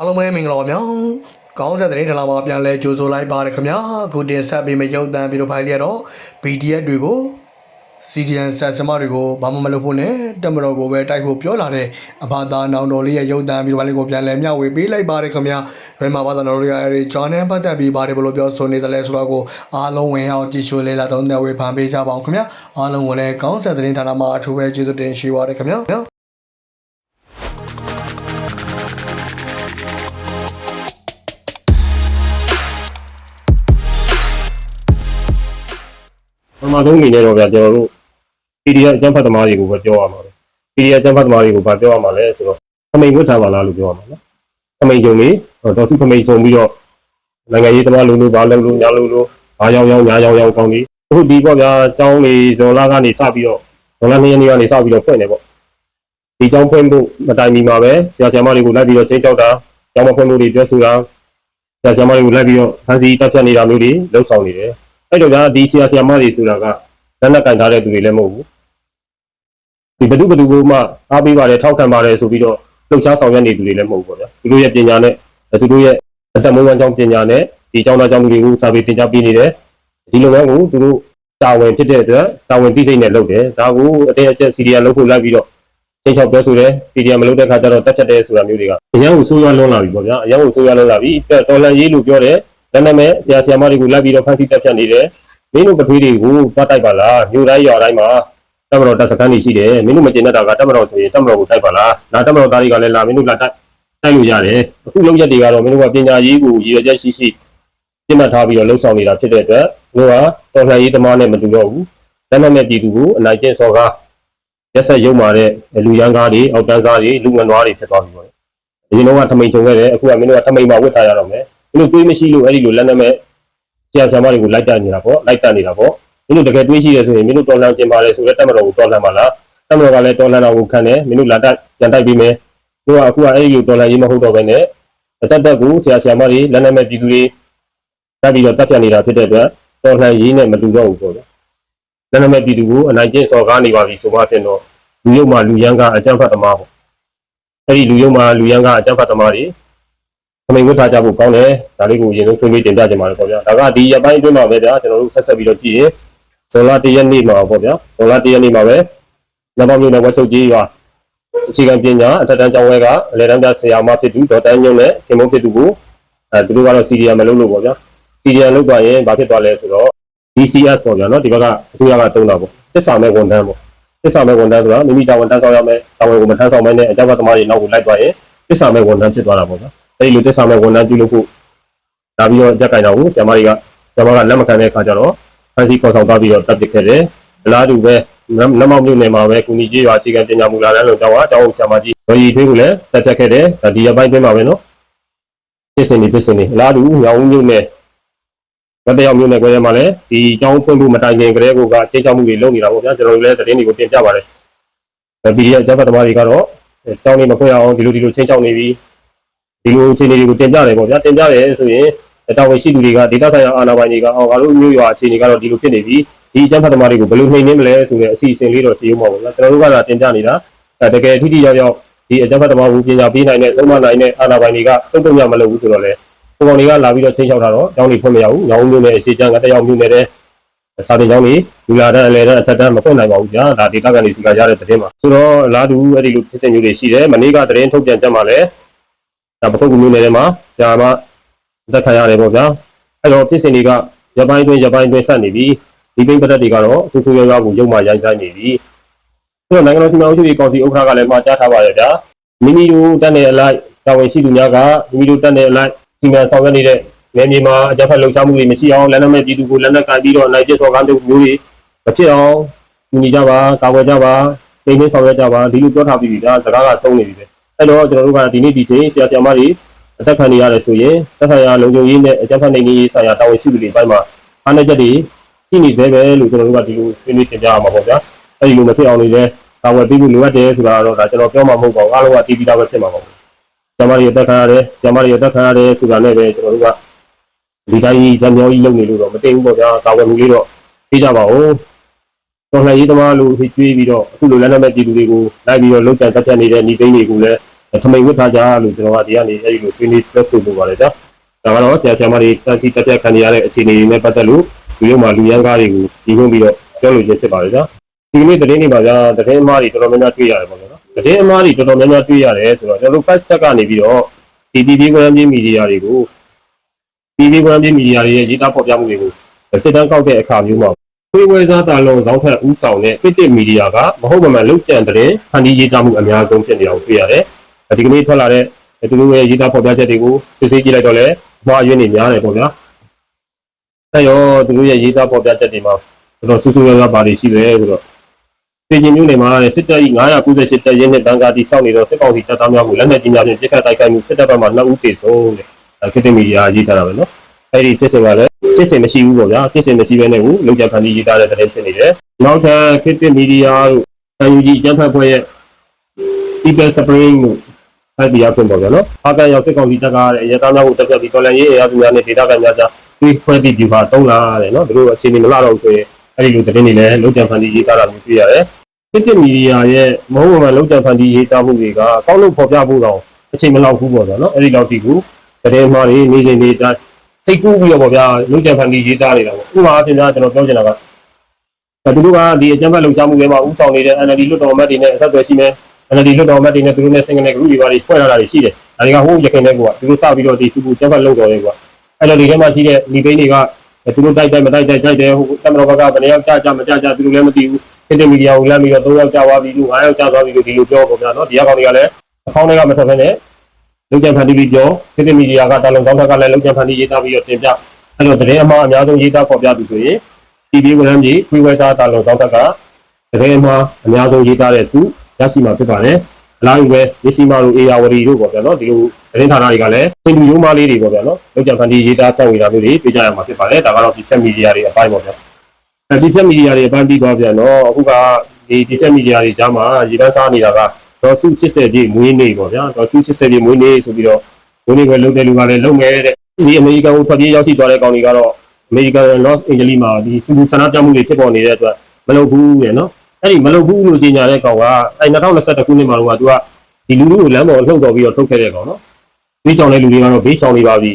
အားလုံးပဲမင်္ဂလာပါဗျာကောင်းဆက်တဲ့ထလာမှာပြန်လဲကြိုဆိုလိုက်ပါတယ်ခင်ဗျာအခုတင်ဆက်ပေးမယ့်ရုပ်သံဗီဒီယိုဖိုင်လေးကတော့ PDF တွေကို CDN ဆက်စမတွေကိုဘာမှမလုပ်ဖို့နဲ့တက်မတော်ကိုပဲတိုက်ဖို့ပြောလာတဲ့အဘာသာနောင်တော်လေးရဲ့ရုပ်သံဗီဒီယိုဖိုင်လေးကိုပြန်လဲမျှဝေပေးလိုက်ပါတယ်ခင်ဗျာဘယ်မှာဘာသာတော်လေးရဲ့အဲဒီဂျွန်နန်ပတ်သက်ပြီးပါတယ်ဘယ်လိုပြောဆိုနေတယ်လဲဆိုတော့ကိုအားလုံးဝင်အောင်ကြည့်ရှုလေ့လာသုံးသပ်ဝေဖန်ပေးကြပါအောင်ခင်ဗျာအားလုံးကိုလည်းကောင်းဆက်တဲ့ဌာနမှာအထူးပဲကျေးဇူးတင်ရှိပါတယ်ခင်ဗျာ ပထမဆုံးအနေနဲ့တော့ဗျာကျွန်တော်တို့ PDF အကျန်းဖတ်သမားတွေကိုပဲပြောရမှာပဲ PDF အကျန်းဖတ်သမားတွေကိုဗာပြောရမှာလဲဆိုတော့ခမိန်ဝတ်ထားပါလားလို့ပြောရမှာနော်ခမိန်ကြုံလေးတော်စုခမိန်ကြုံပြီးတော့နိုင်ငံရေးသမားလူလူဘာလုံလူညာလူလူဘာရောက်ရောက်ညာရောက်ရောက်ကောင်းဒီအခုဒီပေါ့ဗျာကျောင်းလေးဇော်လာကနေစပြီးတော့ဇော်လာနေ့ရက်နေ့ကနေစပြီးတော့ဖွင့်တယ်ပေါ့ဒီကျောင်းဖွင့်ဖို့မတိုင်မီမှာပဲဆရာဆရာမတွေကိုလိုက်ပြီးတော့ချိန်ချောက်တာကျောင်းမဖွင့်ဖို့တွေပြောဆိုတာဆရာဆရာမတွေကိုလိုက်ပြီးတော့ဖန်စီတက်ဖြတ်နေတာမျိုးတွေလှုပ်ဆောင်နေတယ် အဲ့တော့ဗျာဒီဆရာဆရာမတွေဆိုတာကလက်နက်ကင်ထားတဲ့သူတွေလည်းမဟုတ်ဘူးဒီဘဒုဘဒုကိုမှအားပေးပါတယ်ထောက်ခံပါတယ်ဆိုပြီးတော့လှုပ်ရှားဆောင်ရွက်နေသူတွေလည်းမဟုတ်ဘူးပေါ့ဗျာသူတို့ရဲ့ပညာနဲ့သူတို့ရဲ့အသက်မွေးဝမ်းကြောင်းပညာနဲ့ဒီကျောင်းသားကျောင်းသူတွေကိုစာပေသင်ကြားပေးနေတယ်ဒီလုပ်ငန်းကိုသူတို့တာဝန်ဖြစ်တဲ့အတွက်တာဝန်သိစိတ်နဲ့လုပ်တယ်ဒါကိုအတင်းအကျပ်စီရီယာလုပ်ဖို့လိုက်ပြီးတော့ချင်းချောက်ပြောဆိုတယ်စီရီယာမလုပ်တဲ့ခါကျတော့တက်ချက်တယ်ဆိုတာမျိုးတွေကအရန်ကိုဆိုးရွားလွန်းလာပြီပေါ့ဗျာအရန်ကိုဆိုးရွားလွန်းလာပြီတော်လန်ရေးလို့ပြောတယ် ဒါနဲ့မဲ့ဆရာဆရာမတွေကိုလိုက်ပြီးတော့ဖန်ဆီးတက်ဖြတ်နေတယ်မင်းတို့ပထွေးတွေကိုပတ်တိုက်ပါလားမြို့တိုင်းရွာတိုင်းမှာတမတော်တပ်စခန်းတွေရှိတယ်မင်းတို့မကျင်တတ်တာကတမတော်ဆိုရင်တမတော်ကိုတိုက်ပါလားနာတမတော်သားတွေကလည်းလာမင်းတို့လာတိုက်တိုက်လို့ရတယ်အခုလုံးရက်တွေကတော့မင်းတို့ကပညာရေးကိုရည်ရွယ်ချက်ရှိရှိပြမှတ်ထားပြီးတော့လှုပ်ဆောင်နေတာဖြစ်တဲ့အတွက်တို့ကတော်လှန်ရေးသမားနဲ့မတူတော့ဘူးလက်နက်မဲ့ပြည်သူကိုအနိုင်ကျင့်စော်ကားရက်ဆက်ရုံမာတဲ့လူရန်ကားတွေအောက်တန်းစားတွေလူငွန်နွားတွေဖြစ်သွားပြီပေါ့အရင်တော့ကထမိန်ချုံခဲ့တယ်အခုကမင်းတို့ကထမိန်မှာဝတ်ထားရတော့မယ်မင်း တို့တွေးမရှိလို့အဲ့ဒီလိုလက်နက်မဲ့ဆရာဆရာမတွေကိုလိုက်တက်နေတာပေါ့လိုက်တက်နေတာပေါ့မင်းတို့တကယ်တွေးရှိရဆိုရင်မင်းတို့တော်လန်ကျင်ပါလေဆိုတော့တက်မတော်ကိုတော်လန်ပါလားတက်မတော်ကလည်းတော်လန်တော်ကိုခံတယ်မင်းတို့လာတက်ပြန်တိုက်ပြီးမယ်တို့ကအခုကအဲ့ဒီလိုတော်လန်ရေးမဟုတ်တော့ဘဲနဲ့အတက်တက်ကိုဆရာဆရာမတွေလက်နက်မဲ့ပြည်သူတွေတက်ပြီးတော့တက်ပြတ်နေတာဖြစ်တဲ့အတွက်တော်လန်ရေးနဲ့မတူတော့ဘူးပေါ့လေလက်နက်မဲ့ပြည်သူကိုအနိုင်ကျင့်စော်ကားနေပါပြီဆိုမှဖြစ်တော့လူရုံမှလူရန်ကအကြမ်းဖက်သမားပေါ့အဲ့ဒီလူရုံမှလူရန်ကအကြမ်းဖက်သမားတွေခ မိန်ဝတ်ထားကြဖို့ကောင်းတယ်ဒါလေးကိုအရင်ဆုံးဆွေးနွေးတင်ပြကြပါမယ်ပေါ့ဗျာဒါကဒီရက်ပိုင်းအတွင်းမှာပဲဗျာကျွန်တော်တို့ဆက်ဆက်ပြီးတော့ကြည့်ရင်ဇွန်လ၁ရက်နေ့မှာပေါ့ဗျာဇွန်လ၁ရက်နေ့မှာပဲလက်ပေါင်းမျိုးနဲ့ဝက်ချုပ်ကြီးရွာအခြေခံပညာအထက်တန်းကျောင်းဝဲကအလဲတန်းပြဆရာမဖြစ်သူဒေါ်တန်းညုံနဲ့ခင်မုန်းဖြစ်သူကိုအဲသူတို့ကတော့စီရီယာမလုပ်လို့ပေါ့ဗျာစီရီယာလုပ်သွားရင်ဘာဖြစ်သွားလဲဆိုတော့ DCS ပေါ့ဗျာနော်ဒီဘက်ကအစိုးရကတုံးတာပေါ့တစ္ဆာမဲ့ဝန်ထမ်းပေါ့တစ္ဆာမဲ့ဝန်ထမ်းဆိုတာမိမိတာဝန်ထမ်းဆောင်ရမယ်တာဝန်ကိုမထမ်းဆောင်မဲနဲ့အကြမ်းဖက်သမားတွေနောက်ကိုလိုက်သွားရင်တစ္ဆာမဲ့ဝန်ထမ်းဖြစ်သွားတာပေါ့ဗျာ အဲ့ဒီလိုတက်ဆောင်မဲ့ဝန်ထမ်းပြုလုပ်ဖို့ဒါပြီးတော့ကြက်ကင်တော့ဆရာမတွေကဆရာမကလက်မခံတဲ့အခါကျတော့ဖန်စီခေါ်ဆောင်သွားပြီးတော့တပ်ပစ်ခဲ့တယ်အလားတူပဲနမောက်မြို့နယ်မှာပဲကုနီကြီးရွာအခြေခံပညာမူလာတန်းလို့ကျောင်းကအကျောင်းဆရာမကြီးဒေါ်ရီထွေးကိုလည်းတက်တက်ခဲ့တယ်ဒါဒီရက်ပိုင်းတွင်းမှာပဲနော်ပြစ်စင်နေပြစ်စင်နေအလားတူညောင်ဦးမြို့နယ်ဗတ်တရောက်မြို့နယ်ခွဲထဲမှာလည်းဒီကျောင်းဖွင့်ဖို့မတိုင်ခင်ကလေးကချင်းချောက်မှုတွေလုပ်နေတာပေါ့ဗျာကျွန်တော်တို့လည်းသတင်းတွေကိုတင်ပြပါတယ်ဗီဒီယိုအကြမ်းဖက်သမားတွေကတော့ကျောင်းလေးမဖွင့်အောင်ဒီလိုဒီလိုချင်းချောက်နေပြီး ဒီလိုအခြေအနေတွေကိုတင်ပြတယ်ပေါ့ဗျာတင်ပြတယ်ဆိုရင်တာဝန်ရှိသူတွေကဒေသဆိုင်ရာအာဏာပိုင်တွေကအော်ငါတို့မျိုးရွာအခြေအနေကတော့ဒီလိုဖြစ်နေပြီဒီအကြမ်းဖက်သမားတွေကိုဘယ်လိုနှိမ်နင်းမလဲဆိုတဲ့အစီအစဉ်လေးတော့ရှိဦးမှာပေါ့ဗျာကျွန်တော်တို့ကသာတင်ပြနေတာအဲတကယ်အထူးထိရောက်ရောက်ဒီအကြမ်းဖက်သမားကိုပညာပေးနိုင်တဲ့သုံးမနိုင်တဲ့အာဏာပိုင်တွေကတုံ့ပြန်မလုပ်ဘူးဆိုတော့လေပုံကောင်တွေကလာပြီးတော့ချင်းချောက်တာတော့ကျောင်းတွေဖွင့်မရဘူးညောင်မျိုးနဲ့အခြေချမ်းကတယောက်မျိုးနဲ့တဲ့စာတင်ကျောင်းတွေလူလာတဲ့အလဲတဲ့အထက်တန်းမဖွင့်နိုင်ပါဘူးကြာဒါဒေသခံတွေစီကရတဲ့သတင်းပါဆိုတော့လာတူအဲ့ဒီလိုဖြစ်စဉ်မျိုးတွေရှိတယ်မနေ့ကသတင်းထုတ်ပြန်ချက်မှာလည်း ဒါပခုတ်ကူမျိုးနယ်ထဲမှာဇာမသက်ခံရတယ်ပေါ့ဗျာအဲ့တော့ဖြစ်စဉ်တွေကရပိုင်းတွင်းရပိုင်းတွင်းဆက်နေပြီးဒီပိပဒတ်တွေကတော့ဆူဆူရွာရွာကိုရုံမှရိုင်းဆိုင်နေပြီအဲ့တော့နိုင်ငံတော်စီမံအုပ်ချုပ်ရေးကောင်စီဥက္ကဋ္ဌကလည်းမှာကြားထားပါရဲ့ဗျာမိမိတို့တက်နေအလိုက်တာဝန်ရှိသူများကမိမိတို့တက်နေအလိုက်စီမံဆောင်ရွက်နေတဲ့နယ်မြေမှာအကြမ်းဖက်လှုပ်ရှားမှုတွေမရှိအောင်လက်နက်မဲ့ပြည်သူကိုလက်နက်ကင်ပြီးတော့နိုင်ကျစော်ကားမှုမျိုးတွေမဖြစ်အောင်ညီကြပါကာဝယ်ကြပါတိတ်နေဆောင်ရွက်ကြပါဒီလိုပြောထားပြီးပြီဗျာစကားကဆုံးနေပြီပဲ အဲ့တော့ကျွန်တော်တို့ကဒီနေ့ဒီချိန်ဆရာဆရာမတွေအသက်ခံနေရတယ်ဆိုရင်သက်ဆိုင်ရာလုံခြုံရေးနဲ့အကြမ်းဖက်နေရေးဆိုင်ရာတာဝန်ရှိသူတွေအပိုင်းမှာအားနည်းချက်တွေရှိနေသေးပဲလို့ကျွန်တော်တို့ကဒီလိုဆွေးနွေးတင်ပြရမှာပေါ့ဗျာအဲ့ဒီလိုမဖြစ်အောင်လည်းတာဝန်ပေးဖို့လိုအပ်တယ်ဆိုတာတော့ဒါကျွန်တော်ပြောမှာမဟုတ်ပါဘူးအားလုံးကတီးပြီးသားပဲဖြစ်မှာပါဆရာမတွေအသက်ခံရတယ်ဆရာမတွေအသက်ခံရတယ်ဆိုတာနဲ့ပဲကျွန်တော်တို့ကဒီတိုင်းဇံမျောကြီးလုပ်နေလို့တော့မတင်ဘူးပေါ့ဗျာတာဝန်မှုလေးတော့ပေးကြပါဦးတော်လှန်ရေးသမားလို့ဖြစ်ကြွေးပြီးတော့အခုလိုလက်နက်မဲ့ပြည်သူတွေကိုလိုက်ပြီးတော့လုံခြံတက်ပြတ်နေတဲ့ဤသိန်းတွေကိုလည်း ထမိန်ဝတ်ထားကြလို့ကျွန်တော်ကဒီကနေအဲ့ဒီလိုဆွေးနွေးပြောဆိုလိုပါတယ်ဗျာဒါကတော့ဆရာဆရာမတွေတန်စီတက်တက်ခံရတဲ့အခြေအနေတွေနဲ့ပတ်သက်လို့ဒီလိုမှလူရန်ကားတွေကိုဒီခုပြီးတော့ပြောလို့ရဖြစ်ပါတယ်ဗျာဒီကနေ့သတင်းတွေပါဗျာသတင်းအမှားတွေတော်တော်များများတွေ့ရတယ်ပေါ့နော်သတင်းအမှားတွေတော်တော်များများတွေ့ရတယ်ဆိုတော့ကျွန်တော်တို့ဖက်ဆက်ကနေပြီးတော့ဒီဒီဒီကွန်မြင့်မီဒီယာတွေကိုဒီဒီကွန်မြင့်မီဒီယာတွေရဲ့ရေးသားဖော်ပြမှုတွေကိုစစ်တမ်းကောက်တဲ့အခါမျိုးမှာခွေးဝဲစားတာလုံးဇောင်းထက်ဥဆောင်တဲ့ fit မီဒီယာကမဟုတ်မမှန်လုတ်ကြံတဲ့ဖန်တီးရေးသားမှုအများဆုံးဖြစ်နေတာကိုတွေ့ရတယ် ဒီကနေ့ထွက်လာတဲ့သူတို့ရဲ့ရေးသားဖော်ပြချက်တွေကိုစစ်ဆေးကြည့်လိုက်တော့လည်းမှားယွင်းနေများတယ်ပေါ့ဗျာအဲရောသူတို့ရဲ့ရေးသားဖော်ပြချက်တွေမှာတော်တော်ဆူဆူရွားရွားပါတွေရှိတယ်ဆိုတော့ပြည်ချင်းမျိုးတွေမှာစစ်တပ်ကြီး998တပ်ရင်းနဲ့တန်ကာတီစောင့်နေတော့စစ်ကောင်စီတပ်သားများကိုလက်နက်ကြီးများဖြင့်ပစ်ခတ်တိုက်ခိုက်မှုစစ်တပ်ဘက်မှ2ဦးသေဆုံးတဲ့ခေတ္တမီဒီယာရေးထားတာပဲနော်အဲ့ဒီဖြစ်စဉ်ကလည်းဖြစ်စဉ်မရှိဘူးပေါ့ဗျာဖြစ်စဉ်မရှိဘဲနဲ့ကိုလုံခြံခံပြီးရေးထားတဲ့သတင်းဖြစ်နေတယ်နောက်ထပ်ခေတ္တမီဒီယာတို့အန်ယူဂျီအကြမ်းဖက်ဖွဲ့ရဲ့ People Spring တို့ အဲ့ဒီအပြင်ပေါ့ဗျာနော်။အာကန်ရောက်စစ်ကောင်စီတပ်ကားတဲ့အရသားများကိုတက်ပြပြီးတော်လန်ရေးအရာသူများနဲ့ဒေတာကန်များကြားတွေးခွဲပြီးဒီပါတုံးလာတယ်နော်။တို့အခြေအနေမလာတော့ဘူးဆိုရင်အဲ့ဒီလိုသတင်းတွေလည်းလုံခြံဖန်တီးရေးသားတာမျိုးတွေ့ရတယ်။စစ်တပ်မီဒီယာရဲ့မဟုတ်မှန်လုံခြံဖန်တီးရေးသားမှုတွေကကောက်လို့ဖော်ပြဖို့တော့အချိန်မလောက်ဘူးပေါ့ဗျာနော်။အဲ့ဒီလောက်ဒီကူသတင်းမှားတွေနေနေနေတိုင်းစိတ်ကူးပြီးတော့ပေါ့ဗျာလုံခြံဖန်တီးရေးသားနေတာပေါ့။ဥပမာအပြင်ကကျွန်တော်ပြောချင်တာကဒါသူတို့ကဒီအကြမ်းဖက်လှုပ်ရှားမှုတွေမှာဥဆောင်နေတဲ့ NLD လွတ်တော်အမတ်တွေနဲ့အဆက်အသွယ်ရှိမယ် NLD လွတ်တော်အမတ်တွေနဲ့သူတို့နဲ့ single နဲ့ group တွေပါတွေဖွဲ့လာတာတွေရှိတယ်။ဒါတွေကဟိုးရခိုင်တဲ့ကွာသူတို့စပြီးတော့ဒီစုခုကျက်ဖက်လုပ်တော်တယ်ကွာ။အဲ့လိုဒီထဲမှာရှိတဲ့ဒီဘိန်းတွေကသူတို့တိုက်တိုက်မတိုက်တိုက်တိုက်တယ်ဟိုတမတော်ဘက်ကဘယ်နှယောက်ကြာကြာမကြာကြာသူတို့လည်းမသိဘူး။ခေတ္တမီဒီယာကိုလမ်းပြီးတော့၃ယောက်ကြာသွားပြီလို့၅ယောက်ကြာသွားပြီလို့ဒီလိုပြောပေါ့ဗျာနော်။ဒီအကောင်တွေကလည်းအကောင့်တွေကမထွက်ဘဲနဲ့လုံခြံဖန်တီးပြီးပြောခေတ္တမီဒီယာကတာလုံကောင်းကလည်းလုံခြံဖန်တီးရေးသားပြီးတော့တင်ပြအဲ့လိုသတင်းအမှားအများဆုံးရေးသားပေါ်ပြသူဆိုရင် TV ဝန်ထမ်းကြီးခွေးဝဲသားတာလုံကောင်းကသတင်းအမှားအများဆုံးရေးသားတဲ့သူ ရရှိမှာဖြစ်ပါတယ်။အလားတူပဲရစီမာတို့အေယာဝတီတို့ပေါ့ဗျာနော်ဒီလိုသတင်းဌာနတွေကလည်းသင်တူရိုးမားလေးတွေပေါ့ဗျာနော်လောက်ကြံဖန်တီးရေးသားတောက်နေတာမျိုးတွေပြကြရမှာဖြစ်ပါတယ်ဒါကတော့ဒီချက်မီဒီယာတွေအပိုင်းပေါ့ဗျာအဲဒီချက်မီဒီယာတွေအပိုင်းပြီးသွားပြန်တော့အခုကဒီဒီချက်မီဒီယာတွေကြားမှာရေတန်းစားနေတာကတော့စု80ပြည့်မွေးနေ့ပေါ့ဗျာတော့စု80ပြည့်မွေးနေ့ဆိုပြီးတော့မွေးနေ့ပဲလုပ်တဲ့လူကလည်းလုပ်မယ်တဲ့ဒီအမေရိကန်ကိုထွက်ပြေးရောက်ရှိသွားတဲ့ကောင်တွေကတော့အမေရိကန် Los Angeles မှာဒီစူဆန္ဒပြမှုတွေဖြစ်ပေါ်နေတဲ့အတွက်မလုပ်ဘူးတဲ့နော် အဲ့ဒီမလုပ်ဘူးလို့ကြီးညာတဲ့ကောင်ကအဲ့2021ခုနှစ်မှာတော့ကသူကဒီလူလူကိုလမ်းပေါ်လှုပ်တော်ပြီးတော့ထုတ်ခဲ့တဲ့ကောင်နော်ဒီကြောင့်လည်းလူတွေကတော့ဘေးဆောင်နေပါပြီ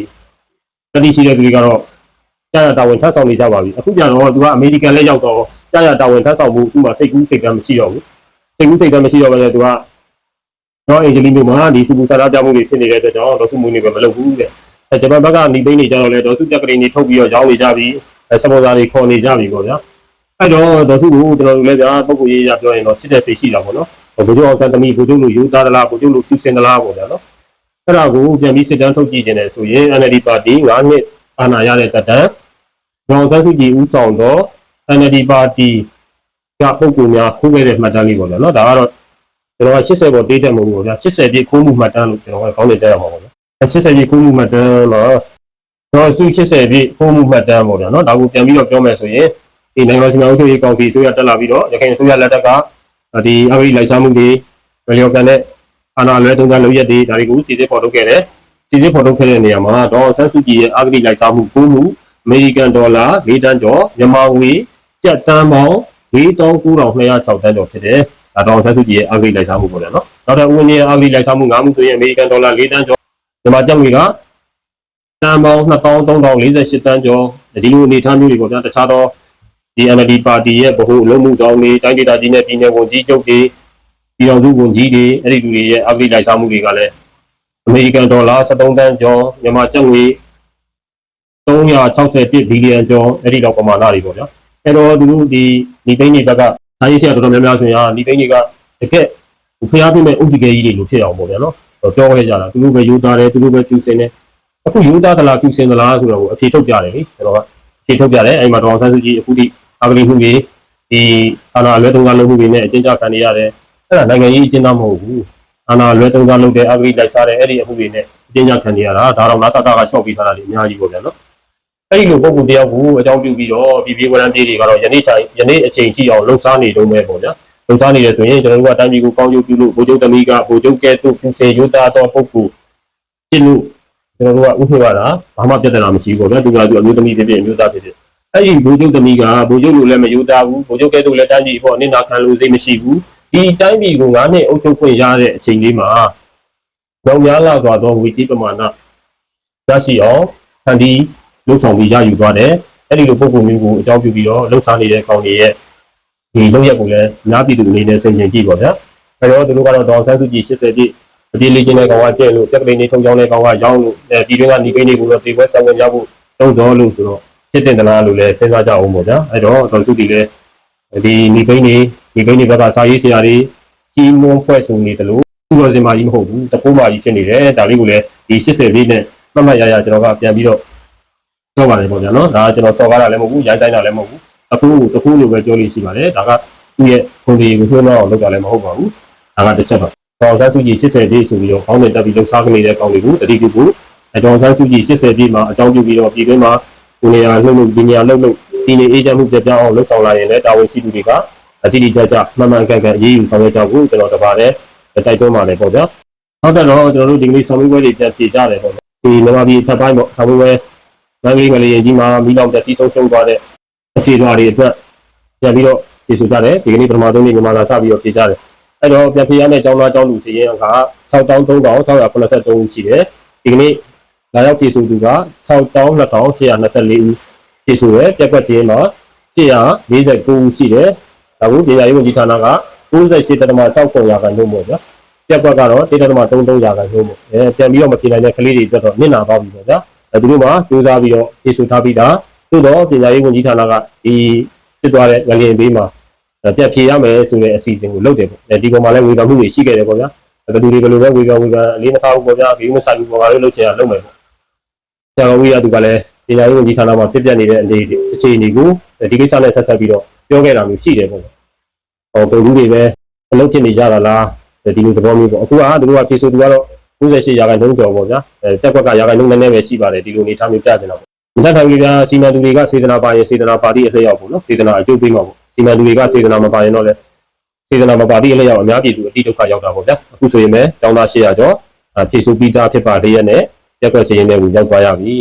တတိရှိတဲ့လူတွေကတော့ကြာရတာဝန်ထပ်ဆောင်နေကြပါပြီအခုကျတော့သူကအမေရိကန်လက်ရောက်တော့ကြာရတာဝန်ထပ်ဆောင်မှုသူ့မှာစိတ်ကူးစိတ်ကမ်းမရှိတော့ဘူးစိတ်ကူးစိတ်ကမ်းမရှိတော့ဘဲနဲ့သူကတော့အင်ဂျလီမျိုးမှာဒီစူပူဆာလာပြမှုတွေဖြစ်နေတဲ့အတွက်ကြောင့်တော့စုမှုနေပဲမလုပ်ဘူးတဲ့အဲဂျပန်ဘက်ကနေသိနေကြတော့လေတော့စုတက်ကလေးတွေထုတ်ပြီးတော့ရောင်းနေကြပြီအဲစပေါ်တာတွေခေါ်နေကြပြီပေါ့ဗျာ အဲ့တော့ဒေါ်စုကိုကျွန်တော်တို့လည်းဗျာပုဂ္ဂိုလ်ရေးရပြောရင်တော့စစ်တဲ့စိတ်ရှိတာပေါ့နော်။ဘုရားအောင်သတ္တမီဘုရားလူယူသားသလားဘုရားလူဖြူစင်သလားပေါ့ဗျာနော်။အဲ့ဒါကိုပြန်ပြီးစစ်တမ်းထုတ်ကြည့်ခြင်းနဲ့ဆိုရင် NLD ပါတီ9နှစ်အာဏာရတဲ့တပ်တန်းရောင်သန်းစုကြည်ဦးဆောင်တော့ NLD ပါတီကပုဂ္ဂိုလ်များခိုးခဲ့တဲ့မှတ်တမ်းလေးပေါ့ဗျာနော်။ဒါကတော့ကျွန်တော်က80ပေါ်တေးတက်မှုပေါ့ဗျာ80ပြည့်ခိုးမှုမှတ်တမ်းလို့ကျွန်တော်ကခေါင်းနေတက်ရမှာပေါ့ဗျာ။80ပြည့်ခိုးမှုမှတ်တမ်းမှာတော့စု80ပြည့်ခိုးမှုမှတ်တမ်းပေါ့ဗျာနော်။ဒါကိုပြန်ပြီးတော့ပြောမယ်ဆိုရင် ဒီနိုင်ငံတော်စီမံအုပ်ချုပ်ရေးကောင်စီဆိုရတက်လာပြီးတော့ရခိုင်အစိုးရလက်ထက်ကဒီအဂရိလိုက်စားမှုတွေမလျော်ကန်တဲ့အာဏာလွဲသုံးကလုပ်ရက်တွေဒါတွေကိုစီစစ်ဖော်ထုတ်ခဲ့တယ်စီစစ်ဖော်ထုတ်ခဲ့တဲ့နေရာမှာတော့ဆန်းစုကြည်ရဲ့အဂရိလိုက်စားမှုကိုမှုအမေရိကန်ဒေါ်လာ၄တန်းကျော်မြန်မာငွေကျပ်တန်းပေါင်း49,206တန်းကျော်ဖြစ်တယ်ဒါတော့ဆန်းစုကြည်ရဲ့အဂရိလိုက်စားမှုပေါ့လေနော်နောက်တော့ဦးဝင်းရဲ့အဂရိလိုက်စားမှု၅မှုဆိုရင်အမေရိကန်ဒေါ်လာ၄တန်းကျော်မြန်မာကျပ်ငွေကတန်းပေါင်း2348တန်းကျော်ဒီလိုအနေထားမျိုးတွေပေါ့ဗျာတခြားတော့ ဒီ NLD ပါတီရဲ့ဗဟိုအလုံးမှုဆောင်တွေတိုင်းဒေသကြီးနဲ့ပြည်နယ်ဝန်ကြီးချုပ်တွေပြည်တော်စုဝန်ကြီးတွေအဲ့ဒီလူတွေရဲ့အဂတိလိုက်စားမှုတွေကလည်းအမေရိကန်ဒေါ်လာ73တန်းကျော်မြန်မာကျပ်ငွေ361ဘီလီယံကျော်အဲ့ဒီတော့ပမာဏတွေပေါ့ဗျာအဲ့တော့သူတို့ဒီဒီသိန်းတွေဘက်ကဒါရေးဆရာတော်တော်များများဆိုရင်ဒီသိန်းတွေကတကက်ဖျားပြမဲ့ဥပဒေကြီးတွေလို့ဖြစ်အောင်ပေါ့ဗျာနော်ပြောခဲ့ကြတာသူတို့ပဲယူသားတယ်သူတို့ပဲကျူစင်တယ်အခုယူသားသလားကျူစင်သလားဆိုတော့အဖြေထုတ်ကြတယ်လေကျွန်တော်ကဖြေထုတ်ကြတယ်အဲ့မှာတော်ဆန်းစုကြည်အခုဒီ အဂတိမှုတွေဒီအာဏာလွဲသုံးကားလုပ်မှုတွေနဲ့အကျဉ်းချခံနေရတယ်အဲ့ဒါနိုင်ငံရေးအကျဉ်းသားမဟုတ်ဘူးအာဏာလွဲသုံးကားလုပ်တဲ့အဂတိလိုက်စားတဲ့အဲ့ဒီအမှုတွေနဲ့အကျဉ်းချခံနေရတာဒါတော့နာသတာကရှော့ပြီးထားတာလေအများကြီးပေါ့ဗျာနော်အဲ့ဒီလိုပုံကူတယောက်ကိုအကြောင်းပြုပြီးတော့ပြည်ပြည်ဝန်ထမ်းပြည်တွေကတော့ယနေ့ချိန်ယနေ့အချိန်ကြည့်အောင်လှုပ်ရှားနေတော့မယ်ပေါ့ဗျာလှုပ်ရှားနေရဆိုရင်ကျွန်တော်တို့ကတိုင်းပြည်ကိုကောင်းကျိုးပြုလို့ဗိုလ်ချုပ်တမီကဗိုလ်ချုပ်ကဲ့သို့ပြုစေယူသားတော့ပုဂ္ဂိုလ်ဖြစ်လို့ကျွန်တော်တို့ကဥပ္ပဝါဒဘာမှပြဿနာမရှိဘူးပေါ့ဗျာသူကသူအမျိုးသမီးဖြစ်ဖြစ်အမျိုးသားဖြစ်ဖြစ် အဲ့ဒီဘိုးချုပ်သမီးကဘိုးချုပ်လူလည်းမယူသားဘူးဘိုးချုပ်ကဲတော့လည်းတိုင်းပြည်ပေါ့အနစ်နာခံလို့စိတ်မရှိဘူးဒီတိုင်းပြည်ကိုငါးနှစ်အုပ်ချုပ်ခွင့်ရတဲ့အချိန်လေးမှာမြောင်များလာစွာသောဝေကြီးပမာဏရရှိအောင်ဖန်တီးလှုပ်ဆောင်ပြီးရယူသွားတယ်အဲ့ဒီလိုပုံပုံမျိုးကိုအကြောင်းပြုပြီးတော့လှုပ်ရှားနေတဲ့ကောင်တွေရဲ့ဒီလုပ်ရက်ကိုလည်းနားပြည်သူအနေနဲ့ဆင်ခြင်ကြည့်ပါဗျာအဲ့တော့သူတို့ကတော့ဒေါ်ဆန်းစုကြည်80ပြည့်အပြေးလေးချင်းတဲ့ကောင်ကကျဲလို့တက်ကလေးနေထုံချောင်းတဲ့ကောင်ကရောင်းလို့အဲဒီတွင်းကနေကိန်းတွေကိုတော့တေခွဲဆောင်ဝင်ကြဖို့တုံးတော်လို့ဆိုတော့ ဖြစ်တင်သလားလို့လည်းစဉ်းစားကြအောင်ပေါ့ဗျာအဲ့တော့ဒေါ်စုကြည်လည်းဒီနေကိန်းတွေဒီကိန်းတွေဘက်ကစာရေးဆရာတွေကြီးမွန်းဖွဲ့ဆိုနေတယ်လို့ဥပဒေစင်မာကြီးမဟုတ်ဘူးတပိုးမာကြီးဖြစ်နေတယ်ဒါလေးကိုလည်းဒီ80လေးနဲ့မှတ်မှတ်ရရကျွန်တော်ကပြန်ပြီးတော့ပြောပါတယ်ပေါ့ဗျာနော်ဒါကကျွန်တော်စော်ကားတာလည်းမဟုတ်ဘူးရိုင်းတိုင်းတာလည်းမဟုတ်ဘူးတပိုးကိုတပိုးလိုပဲပြောလို့ရှိပါတယ်ဒါကသူ့ရဲ့ခုံဒီကိုပြောတော့လောက်တာလည်းမဟုတ်ပါဘူးဒါကတစ်ချက်ပါတော်ဆန်းစုကြည်80လေးဆိုပြီးတော့ခေါင်းနဲ့တက်ပြီးလှုပ်ရှားနေတဲ့ကောင်တွေကိုတတိပြုဖို့အတော်ဆန်းစုကြည်80လေးမှာအကြောင်းပြုပြီးတော့ပြည်တွင်းမှာ ကိုနေရာလှုပ်လို့ဒီနေရာလှုပ်လို့ဒီနေအေးချမ်းမှုပြပြအောင်လှုပ်ဆောင်လာရင်လည်းတာဝန်ရှိသူတွေကအတိအကျကျမှန်မှန်ကန်ကန်အရေးယူဆောင်ရွက်ကြဖို့ကျွန်တော်တပါးနဲ့တိုက်တွန်းပါတယ်ပေါ့ဗျာဟုတ်တယ်တော့ကျွန်တော်တို့ဒီကနေ့ဆောင်းဝဲတွေပြန်ပြေကြတယ်ပေါ့နော်ဒီမြန်မာပြည်ထပ်ပိုင်းပေါ့ဆောင်းဝဲမန္တလေးငလျင်ကြီးမှာမိလောင်တက်စီဆုံးရှုံးသွားတဲ့အခြေအနေတွေအတွက်ပြန်ပြီးတော့ပြေဆိုကြတယ်ဒီကနေ့ပထမဆုံးနေ့မြန်မာလာစပြီးတော့ပြေကြတယ်အဲ့တော့ပြန်ပြေရမယ့်ကျောင်းသားကျောင်းသူစီရင်က6383ဦးရှိတယ်ဒီကနေ့ လာရောက်ပြေဆိုသူက62824ဦးပြေဆိုရယ်ပြက်ကွက်ချင်းမှာ149ဦးရှိတယ်ဒါကိုပြည်ထောင်စုဝန်ကြီးဌာနက98.6ခုရာခိုင်နှုန်းပေါ့ဗျာပြက်ကွက်ကတော့1.33ရာခိုင်နှုန်းပေါ့အဲပြန်ပြီးတော့မပြေနိုင်တဲ့ကလေးတွေအတွက်တော့နစ်နာပါပြီပေါ့ဗျာအဲသူတို့ကစူးစမ်းပြီးတော့ဖြေဆိုထားပြီးသားသို့တော့ပညာရေးဝန်ကြီးဌာနကဒီဖြစ်သွားတဲ့ငလျင်ဘေးမှာပြက်ဖြေရမယ်ဆိုတဲ့အစီအစဉ်ကိုလုပ်တယ်ပေါ့အဲဒီကောင်မှလည်းဝေဖန်မှုတွေရှိခဲ့တယ်ပေါ့ဗျာဘယ်သူတွေဘယ်လိုပဲဝေဖန်ဝေဖန်အလေးမထားဘူးပေါ့ဗျာဒီမဆိုင်ဘူးပေါ့ငါတို့လုပ်ချင်တာလုပ်မယ်ပေါ့ ဆရာတော်ဝိရသူကလည်းပညာရေးဝန်ကြီးဌာနမှာပြက်ပြက်နေတဲ့အနေအခြေအနေကိုဒီကိစ္စနဲ့ဆက်ဆက်ပြီးတော့ပြောခဲ့တာမျိုးရှိတယ်ပေါ့ဟောပုံလူတွေပဲအလုပ်ဖြစ်နေကြတာလားဒီလိုသဘောမျိုးပေါ့အခုကသူတို့ကဖြေဆိုသူကတော့98ရာခိုင်နှုန်းကျော်ပေါ့ဗျာအဲတက်ကွက်ကရာခိုင်နှုန်းနည်းနည်းပဲရှိပါတယ်ဒီလိုအနေထားမျိုးပြချင်တာပေါ့မတက်ထိုင်ကြီးကစီမံသူတွေကစေတနာပါရင်စေတနာပါတိအလျောက်ပေါ့နော်စေတနာအကျိုးပေးမှာပေါ့စီမံသူတွေကစေတနာမပါရင်တော့လေစေတနာမပါတိအလျောက်အများပြည်သူအတိဒုက္ခရောက်တာပေါ့ဗျာအခုဆိုရင်ပဲကျောင်းသား800ကျော်ဖြေဆိုပြီးသားဖြစ်ပါလျက်နဲ့ တက်ကွက်စီရင်တဲ့ကိုရောက်သွားရပြီ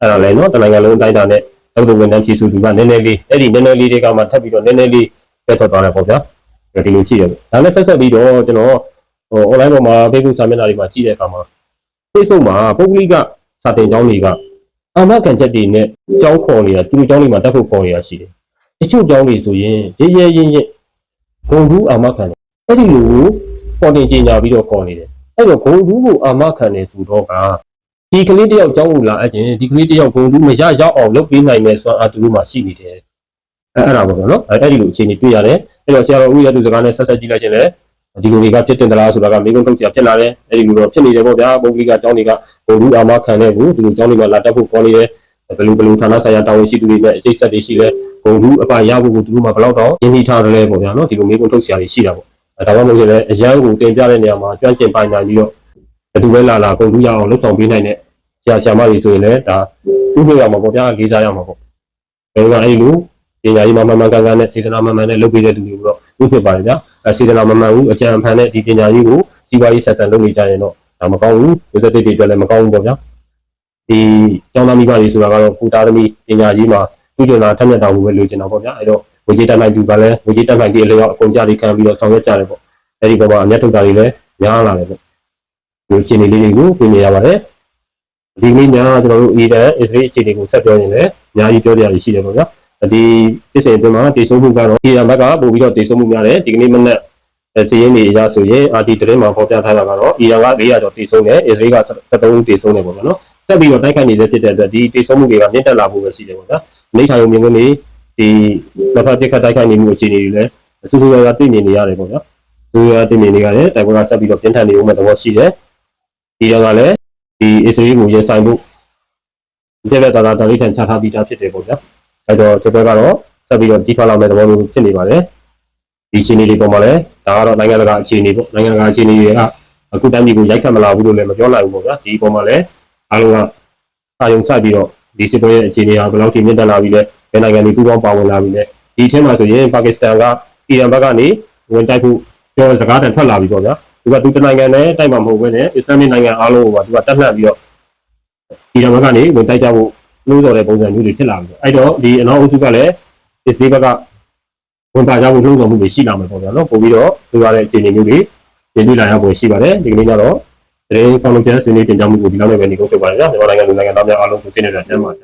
အဲ့ဒါလည်းနော်တနိုင်ငံလုံးတိုင်းတာနဲ့တောက်တူဝန်ထမ်းဖြေဆိုသူကနည်းနည်းလေးအဲ့ဒီနည်းနည်းလေးတွေကမှထပ်ပြီးတော့နည်းနည်းလေးပြတ်ထွက်သွားတယ်ပေါ့ဗျာဒီလိုရှိတယ်ပေါ့ဒါနဲ့ဆက်ဆက်ပြီးတော့ကျွန်တော်ဟို online ပေါ်မှာ Facebook စာမျက်နှာတွေမှာကြည့်တဲ့အခါမှာ Facebook မှာပုဂ္ဂလိကစာတင်ကျောင်းတွေကအာမခံချက်တွေနဲ့ကျောင်းခေါ်နေတာသူတို့ကျောင်းတွေမှာတက်ဖို့ခေါ်နေတာရှိတယ်။တချို့ကျောင်းတွေဆိုရင်ရဲရဲရင်ရင်ဂုံဘူးအာမခံတယ်။အဲ့ဒီလိုပေါ်တင်ကြညာပြီးတော့ခေါ်နေတယ်။အဲ့တော့ဂုံဘူးကိုအာမခံတယ်ဆိုတော့က ဒီကလေးတယောက်ကျောင်းကိုလာအပ်ခြင်းဒီကလေးတယောက်ဂုံဘူးမရရောက်အောင်လုပ်ပေးနိုင်မယ်ဆိုတော့အတူတူမှရှိနေတယ်။အဲ့အဲ့ဒါပေါ့နော်။အဲ့အဲ့ဒီလိုအခြေအနေတွေ့ရတယ်။အဲ့တော့ဆရာတော်ဦးရသူစကားနဲ့ဆက်ဆက်ကြည့်လိုက်ခြင်းလည်းဒီလိုတွေကဖြစ်တင်သလားဆိုတာကမိကုန်းထုတ်စရာဖြစ်လာတယ်အဲ့ဒီလိုတော့ဖြစ်နေတယ်ပေါ့ဗျာပုဂ္ဂလိကအကြောင်းတွေကဘုံလူအာမခံတဲ့ဘူးဒီလိုအကြောင်းတွေမှာလာတက်ဖို့ခေါ်နေတယ်ဘယ်လိုဘယ်လိုဌာနဆိုင်ရာတာဝန်ရှိသူတွေနဲ့အစိတ်ဆက်တွေရှိလဲဘုံလူအပရဖို့ကိုသူတို့မှဘယ်တော့တော့ရင်းနှီးထားတယ်လဲပေါ့ဗျာနော်ဒီလိုမိကုန်းထုတ်စရာတွေရှိတာပေါ့အဲဒါမှမဟုတ်ရင်လည်းအရန်ကိုတင်ပြတဲ့နေရာမှာကျွမ်းကျင်ပိုင်နိုင်ပြီးတော့ ဘယ်သူပဲလာလာဘုံလူရအောင်လှုပ်ဆောင်ပေးနိုင်တဲ့ဆရာဆရာမတွေဆိုရင်လည်းဒါဥပဒေရမှာပေါ့ဗျာလေးစားရမှာပေါ့ဘယ်လိုကအဲ့လိုပညာရေးမှာမှန်မှန်ကန်ကန်နဲ့စေတနာမှန်မှန်နဲ့လုပ်ပေးတဲ့လူတွေကိုတော့ဥဖြစ်ပါတယ်ဗျာအဲစေတနာမမှန်ဘူးအကြံအဖန်နဲ့ဒီပညာရေးကိုစီးပွားရေးဆက်ဆံလုပ်နေကြရင်တော့ဒါမကောင်းဘူးဒီသက်တွေတွေအတွက်လည်းမကောင်းဘူးပေါ့ဗျာဒီကျောင်းသားမိဘတွေဆိုတာကတော့ကိုသားသမီးပညာရေးမှာသူကျင်တာထက်မြက်တာကိုပဲလိုချင်တာပေါ့ဗျာအဲတော့ဝေကြီးတက်နိုင်သူကလည်းဝေကြီးတက်နိုင်တဲ့အလျောက်အကုန်ကြတွေခံပြီးတော့ဆောင်ရွက်ကြတယ်ပေါ့အဲဒီဘက်မှာအမျက်ထုတ်တာတွေလည်းများလာတယ်ပေါ့ ဒီအခြေအနေလေးတွေကိုပြင်နေရပါတယ်ဒီနေ့ညကျွန်တော်တို့ Eden Israel အခြေအနေကိုဆက်ပြောရင်လည်းအများကြီးပြောပြရရှိတယ်ပေါ့ဗျာဒီပြည်စင်အတွင်းမှာတည်ဆုံမှုကတော့ Eden ဘက်ကပို့ပြီးတော့တည်ဆုံမှုများတယ်ဒီကနေ့မနက်စီးရင်နေရဆိုရင်အာဒီတရင်မှာပေါ်ပြထားတာကတော့အီရန်က400ကျော်တည်ဆုံးတယ်အစ္စရေးက73တည်ဆုံးတယ်ပေါ့နော်ဆက်ပြီးတော့တိုက်ခိုက်နေတဲ့ဖြစ်တဲ့အတွက်ဒီတည်ဆုံးမှုတွေကမြင့်တက်လာဖို့ပဲရှိတယ်ပေါ့နော်နေထိုင်ုံမြင်ကွင်းနေဒီလက်ဖက်ပစ်ခတ်တိုက်ခိုက်နေမှုအခြေအနေတွေလည်းစူးစူးရွာရွာတွေ့မြင်နေရတယ်ပေါ့နော်သူကတွေ့မြင်နေရတယ်တိုက်ပွဲကဆက်ပြီးတော့ပြင်းထန်နေဦးမဲ့သဘောရှိတယ် အီရန်ကလည်းဒီအစ္စရေးကိုရင်ဆိုင်ဖို့ဒီဘက်ကသာတာလေးထန်ချထားပြီးသားဖြစ်တယ်ပေါ့ဗျာအဲတော့ဒီဘက်ကတော့ဆက်ပြီးတော့ကြီးထွားလာမဲ့သဘောမျိုးဖြစ်နေပါတယ်ဒီအခြေအနေတွေပေါ်မှာလည်းဒါကတော့နိုင်ငံတကာအခြေအနေပေါ့နိုင်ငံတကာအခြေအနေတွေကအခုတိုင်းပြည်ကိုရိုက်ခတ်မလာဘူးလို့လည်းမပြောနိုင်ဘူးပေါ့ဗျာဒီပေါ်မှာလည်းအားလုံးကအာရုံစိုက်ပြီးတော့ဒီစစ်ပွဲရဲ့အခြေအနေဟာဘယ်လောက်ထိမြင့်တက်လာပြီလဲဘယ်နိုင်ငံတွေပူးပေါင်းပါဝင်လာပြီလဲဒီအထက်မှာဆိုရင်ပါကစ္စတန်ကအီရန်ဘက်ကနေဝင်တိုက်ဖို့ပြောစကားတန်ထွက်လာပြီပေါ့ဗျာ သူကသူတနိုင်ငံနဲ့တိုက်မှာမဟုတ်ဘဲနဲ့အစ္စလာမစ်နိုင်ငံအားလုံးကိုပါသူကတက်လှမ်းပြီးတော့အီရန်ဘက်ကနေဝင်တိုက်ကြဖို့လို့ဆိုတဲ့ပုံစံမျိုးတွေဖြစ်လာပြီအဲ့တော့ဒီအနောက်အုပ်စုကလည်းအစ္စရေးဘက်ကဝန်ပါကြဖို့လှုံ့ဆော်မှုတွေရှိလာမယ်ပေါ့ဗျာနော်ပို့ပြီးတော့ဆိုရတဲ့အခြေအနေမျိုးတွေပြင်ပြလာရဖို့ရှိပါတယ်ဒီကနေ့ကတော့တရင်ကောင်းလုံးကျန်ဆွေးနွေးတင်ကြမှုကိုဒီလောက်နဲ့ပဲညီကုန်းချုပ်ပါရစေမြန်မာနိုင်ငံလူနိုင်ငံသားများအားလုံးကိုသိနေတာကျမ်းပါကြ